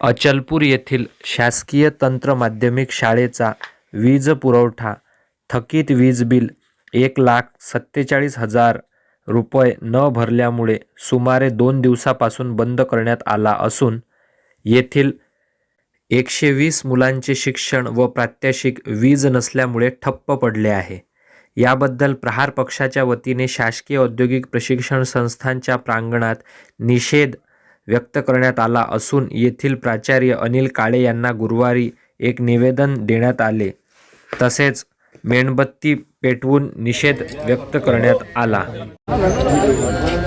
अचलपूर येथील शासकीय तंत्र माध्यमिक शाळेचा वीज पुरवठा थकीत वीज बिल एक लाख सत्तेचाळीस हजार रुपये न भरल्यामुळे सुमारे दोन दिवसापासून बंद करण्यात आला असून येथील एकशे वीस मुलांचे शिक्षण व प्रात्यक्षिक वीज नसल्यामुळे ठप्प पडले आहे. याबद्दल प्रहार पक्षाच्या वतीने शासकीय औद्योगिक प्रशिक्षण संस्थांच्या प्रांगणात निषेध व्यक्त करण्यात आला असून येथील प्राचार्य अनिल काळे यांना गुरुवारी एक निवेदन देण्यात आले. तसेच मेणबत्ती पेटवून निषेध व्यक्त करण्यात आला.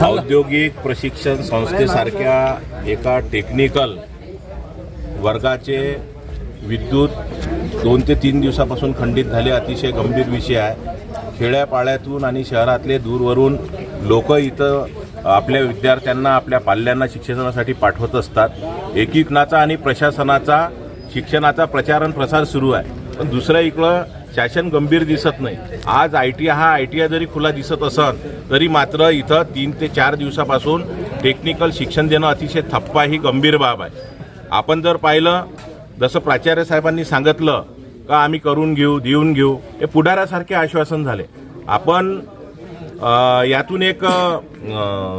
औद्योगिक प्रशिक्षण संस्थेसारख्या एका टेक्निकल वर्गाचे विद्युत दोन ते तीन दिवसापासून खंडित झाले अतिशय गंभीर विषय आहे. खेड्यापाड्यातून आणि शहरातले दूरवरून लोक इथं आपल्या विद्यार्थ्यांना आपल्या पाल्यांना शिक्षणासाठी पाठवत असतात. एकीकनाचा आणि प्रशासनाचा शिक्षणाचा प्रचार आणि प्रसार सुरू आहे. पण दुसऱ्या इकडं शासन गंभीर दिसत नाही. आज आय टी हा आय टी आय जरी खुला दिसत असन तरी मात्र इथं तीन ते चार दिवसापासून टेक्निकल शिक्षण देणं अतिशय थप्पा ही गंभीर बाब आहे. आपण जर पाहिलं जसं प्राचार्य साहेबांनी सांगितलं का आम्ही करून घेऊ देऊन घेऊ? हे पुढाऱ्यासारखे आश्वासन झाले. आपण यातून एक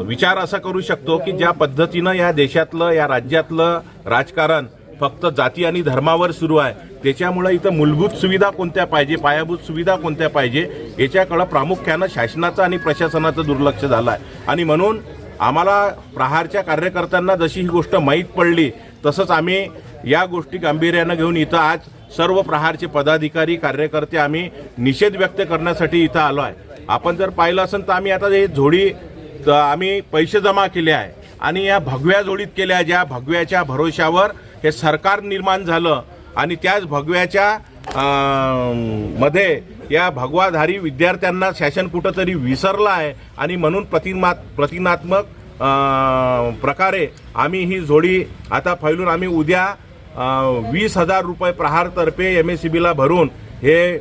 विचार असा करू शकतो की ज्या पद्धतीनं या देशातलं या राज्यातलं राजकारण फक्त जाती आणि धर्मावर सुरू आहे त्याच्यामुळं इथं मूलभूत सुविधा कोणत्या पाहिजे पायाभूत सुविधा कोणत्या पाहिजे याच्याकडं प्रामुख्यानं शासनाचं आणि प्रशासनाचं दुर्लक्ष झालं आहे आणि म्हणून आम्हाला प्रहारच्या कार्यकर्त्यांना जशी ही गोष्ट माहीत पडली तसंच आम्ही या गोष्टी गांभीर्यानं घेऊन इथं आज सर्व प्रहारचे पदाधिकारी कार्यकर्ते आम्ही निषेध व्यक्त करण्यासाठी इथं आलो आहे. आपण जर पाहिलं असेल तर आम्ही आता हे झोडी आम्ही पैसे जमा केले आहे. आणि या भगव्या जोडीत केल्या ज्या भगव्याच्या भरोशावर हे सरकार निर्माण झालं. आणि त्याच भगव्याच्या मध्ये या भगवाधारी विद्यार्थ्यांना शासन कुठंतरी विसरलं आहे. आणि म्हणून प्रतिमा प्रतिनात्मक प्रकारे आम्ही ही जोडी आता फैलून आम्ही उद्या वीस हजार रुपये प्रहारतर्फे एम एस सी बीला भरून हे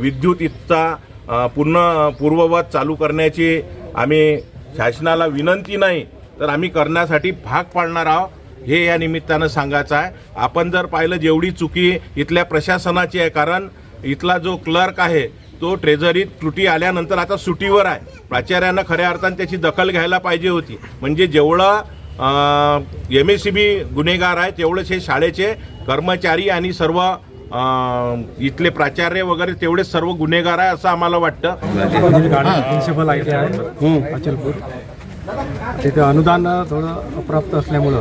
विद्युत इथचा पूर्ण पूर्ववत चालू करण्याची आम्ही शासनाला विनंती नाही तर आम्ही करण्यासाठी भाग पाडणार आहोत. हे या निमित्तानं सांगायचं आहे. आपण जर पाहिलं जेवढी चुकी इथल्या प्रशासनाची आहे कारण इथला जो क्लर्क आहे तो ट्रेझरीत त्रुटी आल्यानंतर आता सुटीवर आहे. प्राचार्यानं खऱ्या अर्थानं त्याची दखल घ्यायला पाहिजे होती. म्हणजे जेवढं एम एस सी बी गुन्हेगार आहे तेवढंच हे शाळेचे कर्मचारी आणि सर्व इथले प्राचार्य वगैरे तेवढेच सर्व गुन्हेगार आहे असं आम्हाला वाटतं. प्रिन्सिपल आय टी आहे अचलपूर. तिथं अनुदान थोडं अप्राप्त असल्यामुळं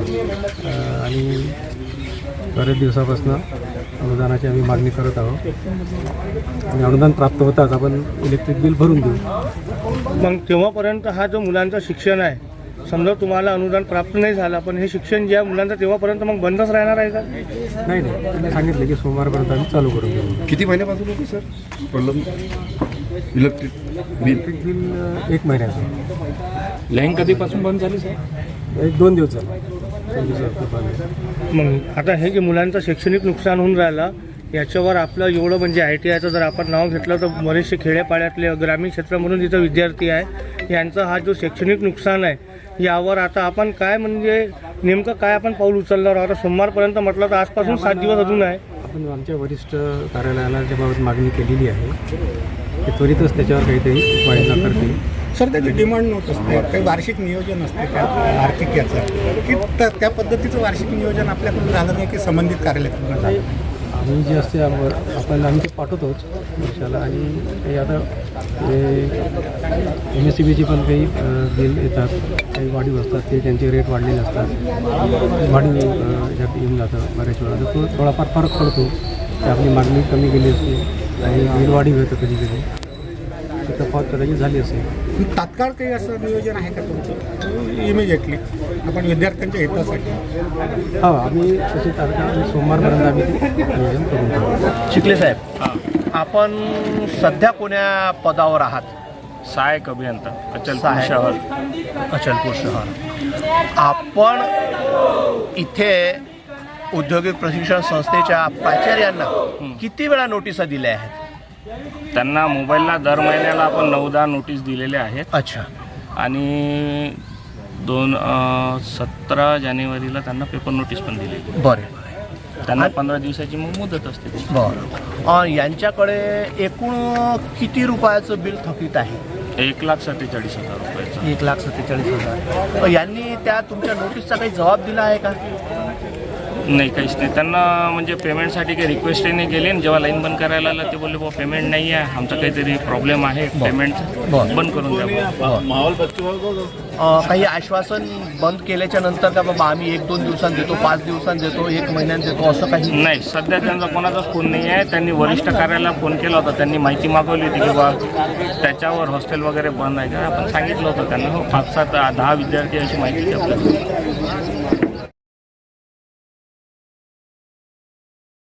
आणि बरेच दिवसापासून अनुदानाची आम्ही मागणी करत आहोत. आणि अनुदान प्राप्त होताच आपण इलेक्ट्रिक बिल भरून देऊ. मग तेव्हापर्यंत हा जो मुलांचं शिक्षण आहे समजा तुम्हाला अनुदान प्राप्त नाही झालं पण हे शिक्षण ज्या मुलांचं तेव्हापर्यंत मग बंदच राहणार आहे का? नाही नाही. त्यांनी सांगितलं की सोमवारपर्यंत आम्ही चालू करून देऊ. किती महिन्यापासून होती sir? Problem electric bill. Electric bill अं, एक महिन्याचं. लाईन कधीपासून बंद झाली सर? एक दोन दिवस झाले. दोन दिवसात बंद आहे. मग आता हे जे मुलांचं शैक्षणिक नुकसान होऊन राहिलं याच्यावर आपलं एवढं म्हणजे आय टी आयचं जर आपण नाव घेतलं तर बरेचसे खेड्यापाड्यातले ग्रामीण क्षेत्रामधून जिथं विद्यार्थी आहे यांचा हा जो शैक्षणिक नुकसान आहे यावर आता आपण काय म्हणजे नेमकं काय आपण पाऊल उचलणार आहोत? आता सोमवारपर्यंत म्हटलं तर आजपासून सात दिवस अजून आहे. आपण आमच्या वरिष्ठ कार्यालयाला त्याबाबत मागणी केलेली आहे. ते त्वरितच त्याच्यावर काहीतरी उपाययोजना करतील सर त्याची डिमांड नोट असते काही वार्षिक नियोजन असते त्या आर्थिक याचं. की त्या पद्धतीचं वार्षिक नियोजन आपल्याकडून झालं नाही की संबंधित कार्यालयाकडून आम्ही जे असते आपण आम्ही ते पाठवतोच आणि काही आता ते एम एस सी बीची पण काही बिल येतात काही वाढीव असतात ते त्यांचे रेट वाढलेले असतात. वाढीव अ, याच्यात येऊन जातं बऱ्याच वेळा. तर तो थोडाफार फरक पडतो की आपली मागणी कमी केली असते आणि बिल वाढीव येतं कधी कधी ती तफावत कदाचित झाली असेल. तात्काळ काही असं नियोजन आहे का तुमचं? इमिजिएटली आपण विद्यार्थ्यांच्या हितासाठी. हा आम्ही तशी तारखा सोमवारपर्यंत आम्ही ते नियोजन करून ठेवू शिकले साहेब. आपण सध्या कोण्या पदावर आहात? सहाय्यक अभियंता अचलपूर. शहर. अचलपूर शहर. आपण इथे औद्योगिक प्रशिक्षण संस्थेच्या प्राचार्यांना किती वेळा नोटिसा दिल्या आहेत? त्यांना मोबाईलला दर महिन्याला आपण नऊदा नोटीस दिलेले आहेत. अच्छा. आणि दोन सतरा जानेवारीला त्यांना पेपर नोटीस पण दिली. बरे त्यांना पंधरा दिवसाची मग मुदत असते. बरं. यांच्याकडे एकूण किती रुपयाचं बिल थकीत आहे? एक लाख सत्तेचाळीस हजार रुपयाचं. एक लाख सत्तेचाळीस हजार. यांनी त्या तुमच्या नोटीसचा काही जबाब दिला आहे का? नाही काहीच नाही. त्यांना म्हणजे पेमेंटसाठी काही रिक्वेस्टही नाही केली. आणि जेव्हा लाईन बंद करायला आलं ते बोलले बुवा पेमेंट नाही आहे आमचा काहीतरी प्रॉब्लेम आहे. पेमेंट. बंद करून द्या बुवा. अ, काही आश्वासन बंद केल्याच्यानंतर का बाबा आम्ही एक दोन दिवसांत देतो पाच दिवसांत देतो एक महिन्यात देतो असं काही? नाही सध्या त्यांचा कोणाचाच फोन नाही आहे. त्यांनी वरिष्ठ कार्यालयाला फोन केला होता. त्यांनी माहिती मागवली होती की बा त्याच्यावर हॉस्टेल वगैरे बंद आहे का? आपण सांगितलं होतं त्यांना. हो पाच सात दहा विद्यार्थी अशी माहिती होती आपल्याला